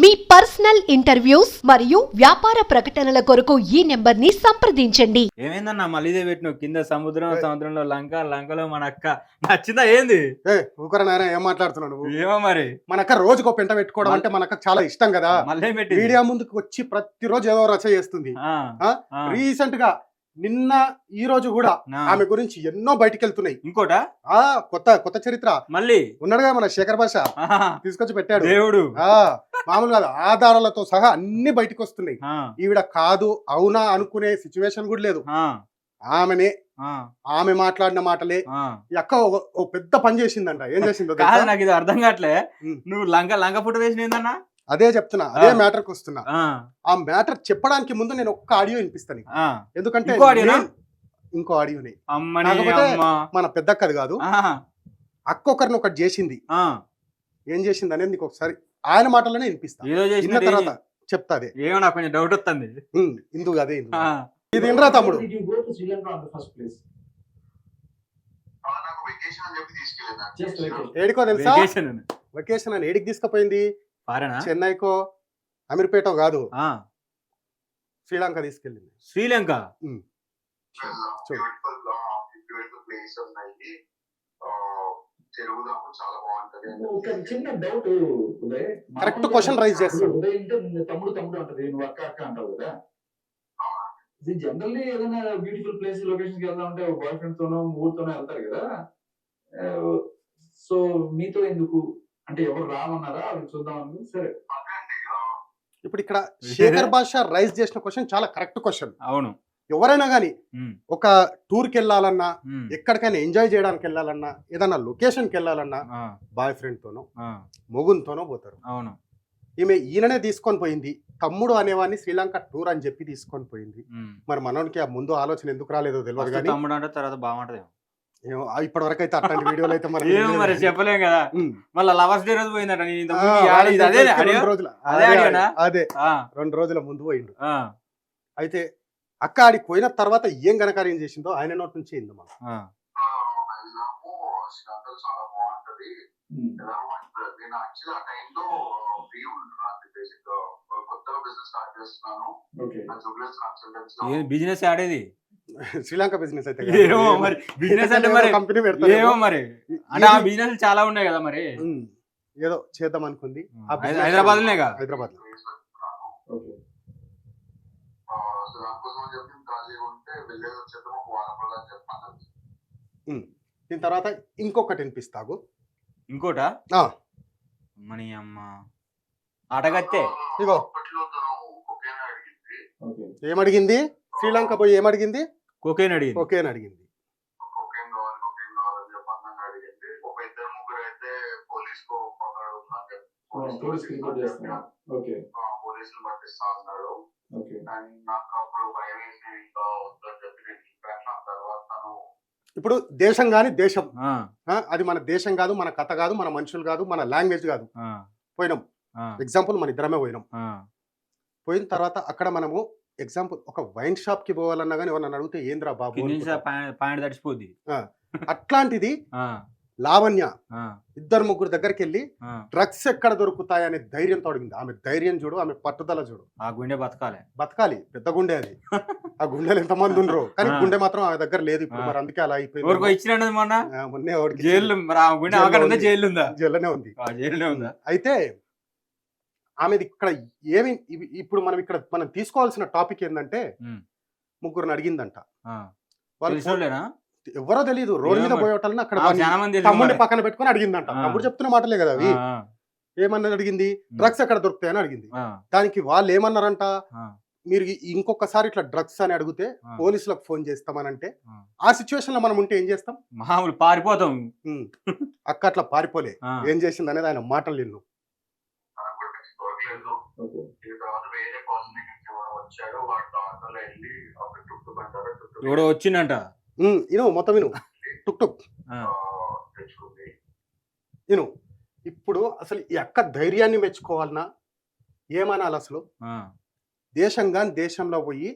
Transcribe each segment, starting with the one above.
మీ personal interviews మరియు వ్యాపార ప్రకటనల కొరకు ఈ నెంబర్ని సంప్రదించండి. ఏమైందన్నా? మళ్ళీ ఇదే పెట్టినావు. కింద సముద్రం సముద్రంలో లంక లంకలో మన అక్క. నచ్చిందా ఏంది? ఏ ఊకర నాయన ఏం మాట్లాడుతున్నావు నువ్వు? ఏమో మరి. మన అక్క రోజుకో పెంట పెట్టుకోవడం అంటే మనకు చాలా ఇష్టం కదా. మళ్ళీ పెట్టి మీడియా ముందుకు వచ్చి ప్రతిరోజు ఏదో రచ చేస్తుంది. ఆ? రీసెంట్గా నిన్న ఈ రోజు కూడా ఆమె గురించి ఎన్నో బయటికి వెళ్తున్నాయి ఇంకోట? ఆ కొత్త కొత్త చరిత్ర. మళ్ళీ? ఉన్నాడుగా మన శేఖర్ భాష తీసుకొచ్చి పెట్టాడు. దేవుడు. ఆ మామూలు కాదు ఆధారాలతో సహా అన్ని బయటికి వస్తున్నాయి ఈవిడ కాదు అవునా అనుకునే సిచ్యువేషన్ కూడా లేదు. ఆమెనే ఆమె మాట్లాడిన మాటలే. అక్క ఓ- పెద్ద పని చేసిందంట. ఏం చేసిందో? నాకు ఇది అర్థం కావట్లే. నువ్వు లంక లంక ఫోటో వేసిన ఏందన్నా? అదే చెప్తున్నా అదే. మ్యాటర్కి వస్తున్నా ఆ, మ్యాటర్ చెప్పడానికి ముందు నేను ఒక్క ఆడియో వినిపిస్తాను. ఎందుకంటే ఇంకో ఆడియోనా? మన పెద్దక్కది కాదు. ఆ, అక్క ఒకరిని ఒకటి చేసింది. ఆ. ఏం చేసింది అనేది నీకు ఒకసారి ఆయన మాటలోనే వినిపిస్తా. ఏదో విన్న చేసిన తర్వాత చెప్తా అదే. ఏమో నాకు కొంచెం డౌట్ వస్తుంది. ఇందు అదే ఇందు ఆ, ఇది వినరా తమ్ముడు. ఏడికో తెలుసా. వెకేషన్ అని. ఏడికి తీసుకుపోయింది? చెన్నైకో అమీర్పేట కాదు. ఆ, శ్రీలంక తీసుకెళ్ళింది. శ్రీలంక? Correct question raise చేస్తాడు. తమ్ముడు తమ్ముడు అంటది నువ్వు అక్క అక్క అంటావు కదా. ఇది జనరల్లీ ఏదైనా బ్యూటిఫుల్ ప్లేస్ లొకేషన్కి వెళ్దాం అంటే బాయ్ ఫ్రెండ్ తోనో ఊరితోనో వెళ్తారు కదా. సో మీతో ఎందుకు అంటే ఎవరు రామన్నారా? అవి చూద్దాం సరే. అదే ఇప్పుడు ఇక్కడ శేఖర్ భాష రైజ్ చేసిన క్వశ్చన్ చాలా కరెక్ట్ క్వశ్చన్. అవును. ఎవరైనా కానీ ఒక టూర్కి వెళ్ళాలన్నా ఎక్కడికైనా ఎంజాయ్ చేయడానికి వెళ్ళాలన్నా ఏదైనా లొకేషన్కి వెళ్ళాలన్నా బాయ్ ఫ్రెండ్తోనో మొగున్తోనో పోతారు. అవును. ఈమె ఈయననే తీసుకొని పోయింది. తమ్ముడు అనేవాడిని శ్రీలంక టూర్ అని చెప్పి తీసుకొని పోయింది. మరి మనోనికి ఆ ముందు ఆలోచన ఎందుకు రాలేదో తెలియదు తమ్ముడు అంటే తర్వాత బాగుంటది ఇప్పటి వరకు అయితే అట్లాంటి వీడియోలు అయితే మనకి ఏమో మరి చెప్పలేం కదా. మళ్ళీ లవర్స్ డే రోజు పోయిందట? రెండు రోజుల. అదే అదే ఆడియోనా? అదే. ఆ, రెండు రోజుల ముందు పోయిండు. ఆ, అయితే అక్క ఆడికి పోయిన తర్వాత ఏం ఘనకార్యం చేసిందో ఆయన నోటి నుంచి అయింది మనం. నేను యాక్చువల్లీ ఆ. టైంలో ఫ్రీ ఉంటున్నాను బేసిక్ స్టార్ట్ చేస్తున్నాను ఏం బిజినెస్ ఆడేది? శ్రీలంక బిజినెస్ అయితే ఏమో మరి బిజినెస్ అంటే మరి కంపెనీ ఏమో మరి? అంటే ఆ బిజినెస్ చాలా ఉన్నాయి కదా మరి? ఏదో చేద్దాం అనుకుంది. ఆ హై- హైదరాబాద్లోనేగా? హైదరాబాద్లో దీని తర్వాత ఇంకొకటి వినిపిస్తాగు. ఇంకోట? ఆ. మని అమ్మ. ఆటగత్తే. ఇగో. ఏమడిగింది? శ్రీలంక పోయి ఏమడిగింది? కోకేన్ అడిగింది. కొకేన్ అడిగింది. ఒక ఇద్దరు ముగ్గురు అయితే పోలీస్కు పక్కడు పోలీస్ రిపోర్ట్ చేస్తున్నా ఓకే. పోలీసులు పట్టిస్తా అన్నాడు. ఓకే. అండ్ నాకు అప్పుడు భయం వేసి ఇంకా వద్దని చెప్పి నేను చెప్పాను ఆ తర్వాత తను ఇప్పుడు దేశం కాని దేశం. అది మన దేశం కాదు మన కథ కాదు మన మనుషులు కాదు మన లాంగ్వేజ్ కాదు. ఆ, పోయినాం. ఆ, ఎగ్జాంపుల్ మన ఇద్దరమే పోయినాం. ఆ, పోయిన తర్వాత అక్కడ మనము ఎగ్జాంపుల్ ఒక వైన్ షాప్కి పోవాలన్నా కానీ ఎవరన్నా అడిగితే ఏంద్రా బాబు? అనుకుంటాం. పాయింట్ తడిచిపోద్ది అట్లాంటిది ఆ, లావణ్య ఆ, ఇద్దరు ముగ్గురు దగ్గరికి వెళ్ళి ఆ. డ్రగ్స్ ఎక్కడ దొరుకుతాయి అనే ధైర్యంతో అడిగింది. ఆమె ధైర్యం చూడు ఆమె పట్టుదల చూడు. ఆ గుండె బతకాలి. బతకాలి. పెద్ద గుండె అది. ఆ గుండెలు ఎంతమంది ఉండరు. కానీ ఆ. గుండె మాత్రం ఆమె దగ్గర లేదు. ఇప్పుడు ఆ. మరి అందుకే అలా ఎవరికో అయిపోయింది ఇచ్చినట్టు మొన్న? ఆ, మొన్నే వాడికి జైలు మరి ఆ గుండె జైల్లో అవకాశం ఉందా. ఉంది. జైలు ఉందా? జైల్లోనే ఉంది. ఆ, జైల్లో ఉందా? అయితే ఆమెది ఇక్కడ ఏమి ఇప్పుడు మనం ఇక్కడ మనం తీసుకోవాల్సిన టాపిక్ ఏంటంటే ఉమ్. ముగ్గురిని అడిగిందంట. వాళ్ళు? ఎవరో తెలియదు రోడ్డు మీద. పోయేటల్ని అక్కడ తమ్ముడిని. పక్కన పెట్టుకొని అడిగిందంట. తమ్ముడు చెప్తున్న మాటలే కదా అవి ఏమన్నది అడిగింది డ్రగ్స్ ఎక్కడ దొరుకుతాయని అడిగింది దానికి వాళ్ళు ఏమన్నారంట మీరు ఇంకొకసారి ఇట్లా డ్రగ్స్ అని అడిగితే. పోలీసులకు ఫోన్ చేస్తామనంటే ఆ. ఆ సిచ్యువేషన్లో మనం ఉంటే ఏం చేస్తాం మామూలు పారిపోతాం. అక్క అట్లా పారిపోలే ఏం చేసింది అనేది ఆయన మాటలు నిన్ను ఎవడో వచ్చిందంట ఇను మొత్తం విను టుక్ టుక్ ఆ, తెచ్చుకుంది. ఇను ఇప్పుడు అసలు ఈ అక్క ధైర్యాన్ని మెచ్చుకోవాలన్నా ఏమనాలి అసలు? ఆ, దేశం కానీ దేశంలో పోయి.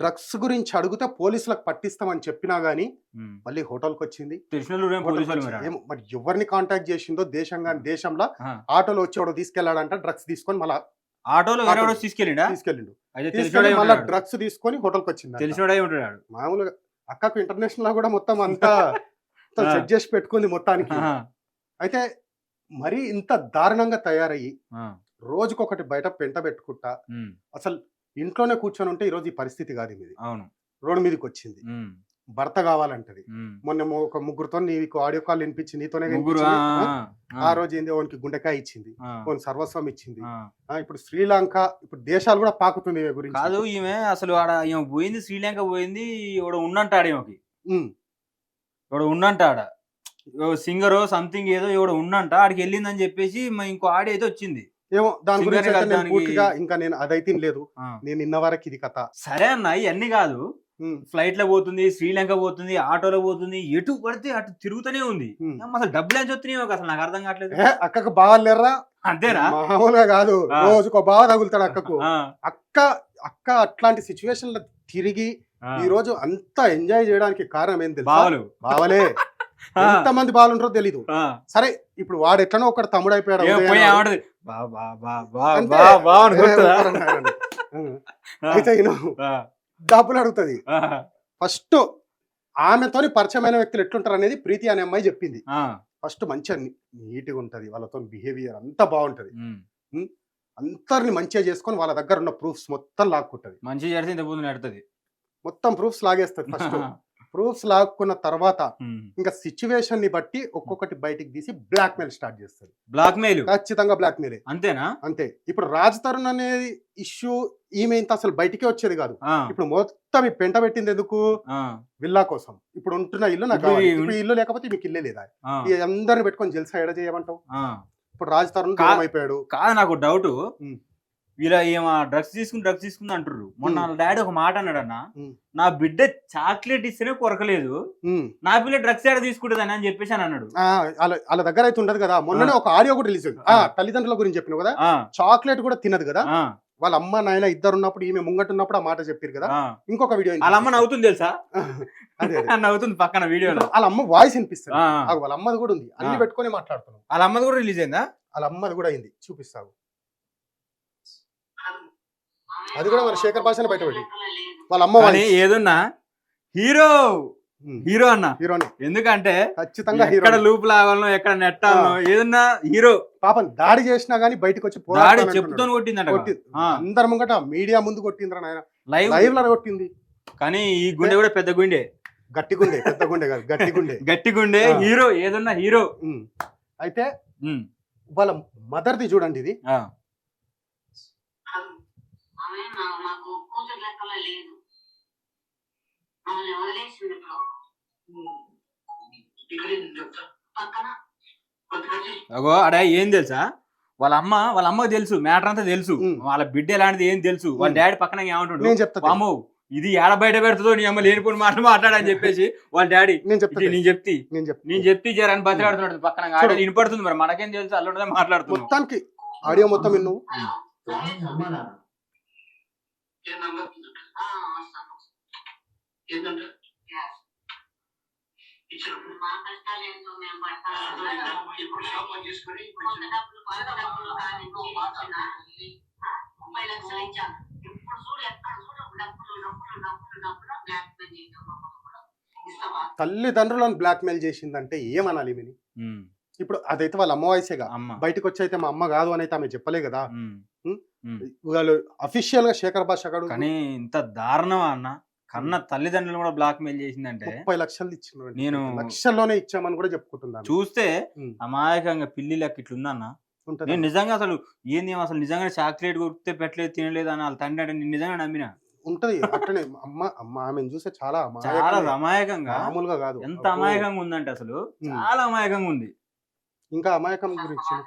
డ్రగ్స్ గురించి అడిగితే పోలీసులకు పట్టిస్తామని చెప్పినా గానీ. మళ్ళీ హోటల్కి వచ్చింది. మరి ఎవరిని కాంటాక్ట్ చేసిందో దేశం కానీ దేశంలో. ఆటోలో వచ్చేవాడు తీసుకెళ్ళాడంట డ్రగ్స్ తీసుకొని మళ్ళా ఆటోలో తీసుకెళ్ళిండా తీసుకెళ్ళిండు మళ్ళీ డ్రగ్స్ తీసుకొని హోటల్కి వచ్చింది తెలిసినోడే ఉంటాడు మామూలుగా అక్కకు ఇంటర్నేషనల్ కూడా మొత్తం అంతా. సెట్ చేసి పెట్టుకుంది మొత్తానికి. అయితే మరి ఇంత దారుణంగా తయారయ్యి. రోజుకొకటి బయట పెంట పెట్టుకుంటా. అసలు ఇంట్లోనే కూర్చొని ఉంటే ఈరోజు ఈ పరిస్థితి కాదు మీది అవును రోడ్డు మీదకి వచ్చింది. భర్త కావాలంటది. మొన్న ఒక ముగ్గురుతో నీకు ఆడియో కాల్ వినిపించి నీతోనే ముగ్గురు? ఆ, రోజు ఏంది? ఓనికి గుండెకాయ ఇచ్చింది. ఓన్ సర్వస్వం ఇచ్చింది. ఇప్పుడు శ్రీలంక ఇప్పుడు దేశాలు కూడా పాకుతుంది ఈమె గురించి. కాదు ఈమె అసలు ఆడ ఈమె పోయింది శ్రీలంక పోయింది ఇవిడ ఉన్నంటాడు ఈమెకి. ఇవిడ ఉన్నంట ఆడ సింగరో సంథింగ్ ఏదో ఇవిడ ఉన్నంట ఆడికి వెళ్ళిందని చెప్పేసి మా ఇంకో ఆడి అయితే వచ్చింది. ఏమో దాని గురించి పూర్తిగా ఇంకా నేను అదైతే లేదు. నేను ఇన్న వరకు ఇది కథ. సరే అన్న ఇవన్నీ కాదు. ఫ్లైట్లో పోతుంది శ్రీలంక పోతుంది ఆటోలో పోతుంది ఎటు పడితే అటు తిరుగుతూనే ఉంది. అసలు డబ్బులు ఏం చూస్తున్నాయి అసలు నాకు అర్థం కావట్లేదు. అక్కకు బాగాలేరా అంతేనా? మామూలుగా కాదు. రోజుకో బాగా తగులుతాడు అక్కకు. అక్క అక్క అట్లాంటి సిచ్యువేషన్లో తిరిగి. ఈ రోజు అంతా ఎంజాయ్ చేయడానికి కారణం ఏం తెలుసా? బావలు. బావలే. ఎంత మంది బాలుంటారో తెలీదు. ఆ. సరే ఇప్పుడు వాడు ఎట్లనో ఒకటి తమ్ముడు అయిపోయాడు అయితే డబ్బులు అడుగుతుంది. ఫస్ట్ ఆమెతోని పరిచయమైన వ్యక్తులు ఎట్లుంటారు అనేది ప్రీతి అనే అమ్మాయి చెప్పింది. ఫస్ట్ మంచిగా నీట్గా ఉంటది వాళ్ళతో బిహేవియర్ అంతా బాగుంటది. అందరిని మంచిగా చేసుకొని వాళ్ళ దగ్గర ఉన్న ప్రూఫ్స్ మొత్తం లాక్కుంటది. మంచి చేస్తే ఇంత ముందు నడుతుంది. మొత్తం ప్రూఫ్స్ లాగేస్తుంది ఫస్ట్. ప్రూఫ్స్ లాక్కున్న తర్వాత ఇంకా సిచ్యువేషన్ని బట్టి ఒక్కొక్కటి బయటికి తీసి బ్లాక్ మెయిల్ స్టార్ట్ చేస్తుంది బ్లాక్ మెయిల్ ఖచ్చితంగా బ్లాక్ మెయిల్ అంతేనా? అంతే. ఇప్పుడు రాజ్ తరుణ్ అనేది ఇష్యూ ఈమె ఇంత అసలు బయటికే వచ్చేది కాదు. ఇప్పుడు మొత్తం ఈ పెంట పెట్టింది ఎందుకు? విల్లా కోసం. ఇప్పుడు ఉంటున్న ఇల్లు నాకు ఇప్పుడు ఇల్లు లేకపోతే మీకు ఇల్లే లేదా? అందరిని పెట్టుకొని జల్సా ఎడ చేయమంటావు. ఇప్పుడు రాజ్ తరుణ్ అయిపోయాడు. కాదు నాకు డౌట్. వీళ్ళ ఏమో డ్రగ్స్ తీసుకుని డ్రగ్స్ తీసుకుంది అంటారు మొన్న డాడీ ఒక మాట అన్నాడన్న ఉమ్. నా బిడ్డ చాక్లెట్ ఇస్తేనే కొరకలేదు. నా పిల్ల డ్రగ్స్ ఏడ తీసుకుంటుందని అని చెప్పేసి అని అన్నాడు. వాళ్ళ దగ్గర అయితే ఉండదు కదా. మొన్ననే ఒక ఆడియో కూడా రిలీజ్ తల్లిదండ్రుల గురించి చెప్పిన కదా? చాక్లెట్ కూడా తినదు కదా? వాళ్ళ అమ్మ నాయన ఇద్దరు ఉన్నప్పుడు ఈమె ముంగట ఉన్నప్పుడు ఆ మాట చెప్పారు కదా. ఇంకొక వీడియో వాళ్ళ అమ్మ నవ్వుతుంది తెలుసా? నవ్వుతుంది పక్కన వీడియోలో. వాళ్ళ అమ్మ వాయిస్ వినిపిస్తుంది. వాళ్ళ అమ్మది కూడా ఉంది. అన్ని. పెట్టుకొని మాట్లాడుతున్నాం. వాళ్ళ అమ్మది కూడా రిలీజ్ అయిందా? వాళ్ళ అమ్మది కూడా అయింది. చూపిస్తావు. అది కూడా మన శేఖర్ భాషను బయటపెట్టి. వాళ్ళ అమ్మ కానీ వాయిస్ ఏదున్నా హీరో హీరో అన్న. హీరోని. ఎందుకంటే ఖచ్చితంగా హీరో ఎక్కడ లూప్ లాగాలనో ఎక్కడ నెట్టాలనో ఏదన్నా హీరో. పాపం దాడి చేసినా గానీ బయటకు వచ్చి దాడి చెప్పుతో అంటున్నాడు. కొట్టిందట కొట్టి. అందరి ముంగట మీడియా ముందు కొట్టిందిరా నాయన. లైవ్ లైవ్లో కొట్టింది. కానీ ఈ గుండె కూడా పెద్ద గుండె. గట్టి గుండె పెద్ద గుండె కాదు గట్టి గుండె. గట్టి గుండె ఆ. హీరో ఏదన్నా హీరో. ఉమ్. అయితే ఉమ్, వాళ్ళ మదర్ది చూడండి ఇది. ఆ, నాకు కూతురు లెక్కలో లేదు. ఆమెను వదిలేసింది ఇప్పుడు? పక్కన. అగో అడ ఏం తెలుసా? వాళ్ళ అమ్మ వాళ్ళ అమ్మకి తెలుసు మ్యాటర్ అంతా తెలుసు. వాళ్ళ బిడ్డ ఎలాంటిది ఏం తెలుసు? వాళ్ళ. డాడీ పక్కన ఏమంటాడు? నేను చెప్తా వామో ఇది ఏడ బయట పెడుతుందో నీ అమ్మ లేనిపోయిన మాటలు మాట్లాడని చెప్పేసి వాళ్ళ డాడీ. నేను చెప్తా ఇది నేను చెప్తి. నేను చెప్తా నేను చెప్తి జరని బతిలాడుతున్నాడు పక్కన. ఆడ వినపడుతుంది మరి. మనకేం తెలుసు? అల్లుడే మాట్లాడుతున్నాం మొత్తానికి ఆడియో మొత్తం విన్ను. ఆ, వస్తాను. మా కష్టాలు ఏంటో మేము పడతాము కొంత డబ్బులు కొంత డబ్బులు కానించి ఇచ్చిన, ఆ, ముప్పై లక్షలు ఇచ్చాను ఇప్పుడు చూడు ఎక్కడ చూడు డబ్బులు డబ్బులు డబ్బులు డబ్బులు బ్లాక్ మెయిల్ చేయడం తల్లిదండ్రులను బ్లాక్మెయిల్ చేసిందంటే ఏమనాలి ఉమ్, ఇప్పుడు అదైతే వాళ్ళ అమ్మ వయసేగా. అమ్మ. బయటకు వచ్చి అయితే మా అమ్మ కాదు అని అయితే ఆమె చెప్పలే కదా. వాళ్ళు అఫీషియల్గా శేఖర్ భాష గారు కానీ ఇంత దారుణమా అన్న? కన్న తల్లిదండ్రులు కూడా బ్లాక్ మెయిల్ చేసిందంటే? ముప్పై లక్షలు ఇచ్చిన నేను- లక్షల్లోనే ఇచ్చామని కూడా చెప్పుకుంటున్నాను. చూస్తే. అమాయకంగా పిల్లి లెక్క ఇట్లుందన్న. నేను నిజంగా అసలు ఏంది అసలు నిజంగా చాక్లెట్ కొడితే పెట్టలేదు తినలేదు అని వాళ్ళ తండ్రి అంటే నేను నిజంగా నమ్మిన. ఉంటది. అట్టనే అమ్మ అమ్మ ఆమెను చూస్తే చాలా చాలా అమాయకంగా- మామూలుగా కాదు. ఎంత. అమాయకంగా ఉందంటే అసలు. చాలా అమాయకంగా ఉంది. ఇంకా అమాయకం గురించి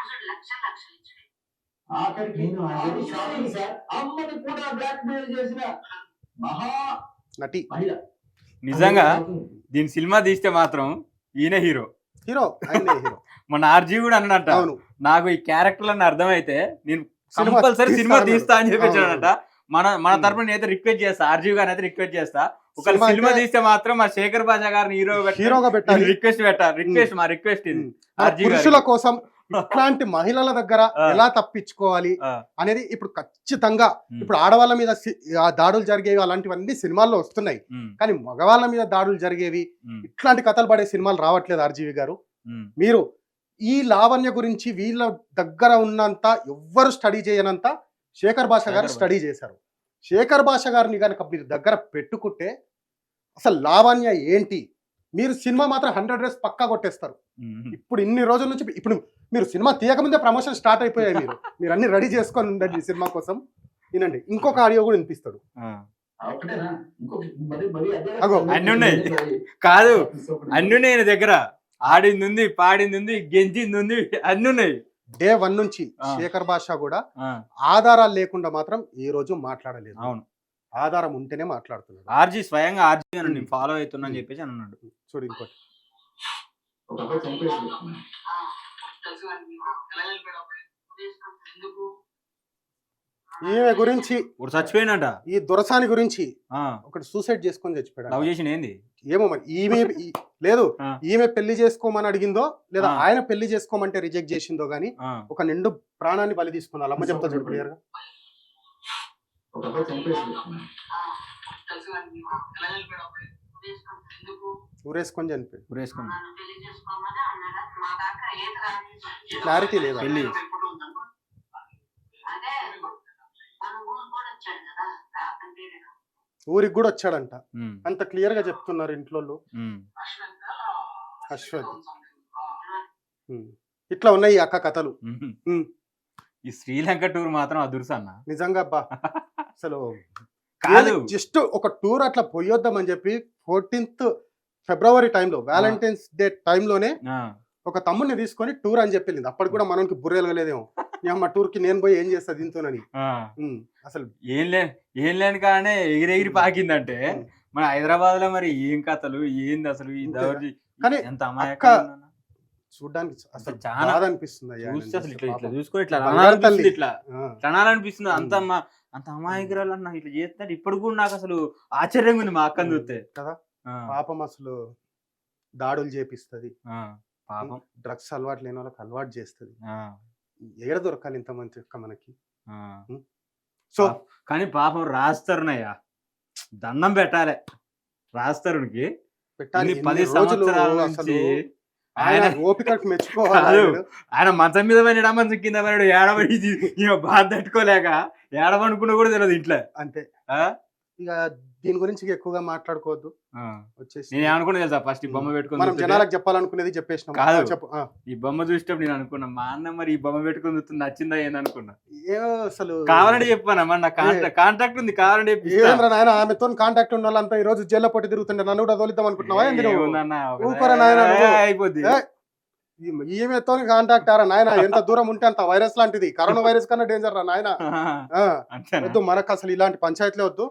ఇప్పుడు లక్షలు లక్షలు ఇచ్చాడు ఆఖరికి అమ్మని కూడా బ్లాక్ మెయిల్ చేసిన మహా నటి. మహిళ. నిజంగా దీని సినిమా తీస్తే మాత్రం ఈయన హీరో. హీరో మన ఆర్జీ కూడా అన్నట్ట నాకు ఈ క్యారెక్టర్ అని అర్థమైతే నేను కంపల్సరీ సినిమా. తీస్తా అని చెప్పేసాడట మన మన. తరపున నేనైతే రిక్వెస్ట్ చేస్తా ఆర్జీవి గారిని అయితే రిక్వెస్ట్ చేస్తా. ఒక సినిమా తీస్తే మాత్రం మా శేఖర్ బాజా గారిని హీరో హీరోగా పెట్టాలి. రిక్వెస్ట్ పెట్టాలి రిక్వెస్ట్ మా రిక్వెస్ట్ ఇది. ఆర్జీ. పురుషుల కోసం ఇట్లాంటి మహిళల దగ్గర. ఎలా తప్పించుకోవాలి. అనేది ఇప్పుడు ఖచ్చితంగా. ఇప్పుడు ఆడవాళ్ళ మీద దాడులు జరిగేవి అలాంటివన్నీ సినిమాల్లో వస్తున్నాయి. కానీ మగవాళ్ళ మీద దాడులు జరిగేవి ఇట్లాంటి కథలు పడే సినిమాలు రావట్లేదు ఆర్జీవి గారు. మీరు ఈ లావణ్య గురించి వీళ్ళ దగ్గర ఉన్నంత ఎవ్వరు స్టడీ చేయనంత శేఖర్ భాష గారు స్టడీ చేశారు. శేఖర్ భాష గారిని కనుక మీరు దగ్గర పెట్టుకుంటే అసలు లావణ్య ఏంటి? మీరు సినిమా మాత్రం హండ్రెడ్ డేస్ పక్కా కొట్టేస్తారు. ఇప్పుడు ఇన్ని రోజుల నుంచి ఇప్పుడు మీరు సినిమా తీయకముందే ప్రమోషన్ స్టార్ట్ అయిపోయాయి మీరు. మీరు అన్ని రెడీ చేసుకొని ఉండండి ఈ సినిమా కోసం. వినండి ఇంకొక ఆడియో కూడా వినిపిస్తాడు. అన్నీ ఉన్నాయి. కాదు అన్ని ఉన్నాయి దగ్గర. ఆడింది ఉంది పాడింది ఉంది గెంజింది ఉంది అన్ని ఉన్నాయి. డే వన్ నుంచి. శేఖర్ భాష కూడా ఆధారాలు లేకుండా మాత్రం ఈ రోజు మాట్లాడలేదు. అవును. ఆధారం ఉంటేనే మాట్లాడుతున్నాడు. ఆర్జీ స్వయంగా ఆర్జీ అని నేను ఫాలో అవుతున్నా అని చెప్పేసి అని అన్నాడు. చూడు ఇంకోటి. ఈమె గురించి ఇప్పుడు చచ్చిపోయినట. ఈ దొరసాని గురించి ఆ, ఒకటి సూసైడ్ చేసుకొని లవ్ చచ్చిపోయాడు చేసిన ఏంది? ఏమో మరి ఈమె లేదు. ఈమె పెళ్ళి చేసుకోమని అడిగిందో లేదా. ఆయన పెళ్ళి చేసుకోమంటే రిజెక్ట్ చేసిందో గానీ ఒక నిండు ప్రాణాన్ని బలి తీసుకున్నారు అమ్మ చెప్తా చూడు క్లియర్గా ఒక అబ్బాయి చంపేసి ఊరేసుకొని ఏది రాని క్లారిటీ లేదా? అంటే ఊరికి కూడా వచ్చాడంట. అంత క్లియర్గా చెప్తున్నారు ఇంట్లో. అశ్వత్. ఇట్లా ఉన్నాయి ఈ అక్క కథలు. ఈ శ్రీలంక టూర్ మాత్రం అదుర్స్ అన్న. నిజంగా బా అసలు కాదు. జస్ట్ ఒక టూర్ అట్లా పోయొద్దామని చెప్పి ఫోర్టీన్త్ ఫిబ్రవరి టైంలో వ్యాలంటైన్స్ డే టైంలోనే ఒక తమ్ముడిని తీసుకొని టూర్ అని చెప్పి అప్పటికి కూడా మనకి బుర్రెలగలేదేమో అమ్మ టూర్కి నేను పోయి ఏం చేస్తా దీంతోనని? అసలు ఏం లే ఏం లేని కానీ ఎగిరెగిరి పాకిందంటే. మన హైదరాబాద్లో మరి ఏం కథలు ఏంది అసలు ఈ అంతేగా. దౌర్జీ కానీ ఎంత. చూడ్డానికి అసలు చాలా అనిపిస్తుంది అసలు ఇట్లా ఇట్లా. చూసుకొని ఇట్లా. ఇట్లా. అనాలనిపిస్తుంది. అంత అంత అమాయకురాలు అన్న ఇట్లా చేస్తాడు. ఇప్పుడు కూడా నాకు అసలు ఆశ్చర్యంగా ఉంది మా అక్కని చూస్తే. కదా? పాపం అసలు దాడులు చేపిస్తుంది. పాపం. డ్రగ్స్ అలవాటు లేని వాళ్ళకి అలవాటు చేస్తుంది. ఎక్కడ దొరకాలి ఇంత మంచి మనకి. సో కానీ పాపం రాస్తరునయ్యా. దండం పెట్టాలి. రాస్తరునికి. పెట్టాలి. పది సంవత్సరాల నుంచి ఆయన ఓపికకు మెచ్చుకోవాలి. ఆయన. మంచం మీద పడినా మంచం కింద పడాడు ఏడబడి ఇక బాధ తట్టుకోలేక ఏడవనుకున్నా కూడా తెలియదు ఇంట్లో అంతే ఆ? ఇక దీని గురించి ఎక్కువగా మాట్లాడుకోవద్దు. వచ్చేసి నేను ఏమనుకున్నా తెలుసా? ఫస్ట్ ఈ బొమ్మ పెట్టుకుని మనం జనాలకు చెప్పాలనుకునేది చెప్పేసినాం. కాదు. ఆ, చెప్పు ఆ. ఈ బొమ్మ చూసేటప్పుడు నేను అనుకున్నా మా అన్న మరి ఈ బొమ్మ పెట్టుకుని చూస్తుంది నచ్చిందా ఏందనుకున్నా ఏమో అసలు కావాలని చెప్పాను? మన కాంట్రాక్ట్ కాంట్రాక్ట్ ఉంది కావాలని చెప్పి ఏంద్రా నాయన ఆమెతో కాంటాక్ట్ ఉన్న వాళ్ళంతా ఈ రోజు జైల్లో పట్టి తిరుగుతుంటే నన్ను కూడా తోలిద్దాం అనుకుంటున్నావా ఏంది నువ్వు? ఏముందన్నా, ఒక- ఊరుకోరా నాయనా నువ్వు. ఏ, అయిపోద్ది. ఏ, ఈ- ఈమెతో కాంటాక్ట్ ఆరా నాయన? ఎంత దూరం ఉంటే అంత వైరస్ లాంటిది. కరోనా వైరస్ కన్నా డేంజర్ రా నాయన. ఆ, వద్దు మనకు అసలు ఇలాంటి పంచాయతీలే వద్దు.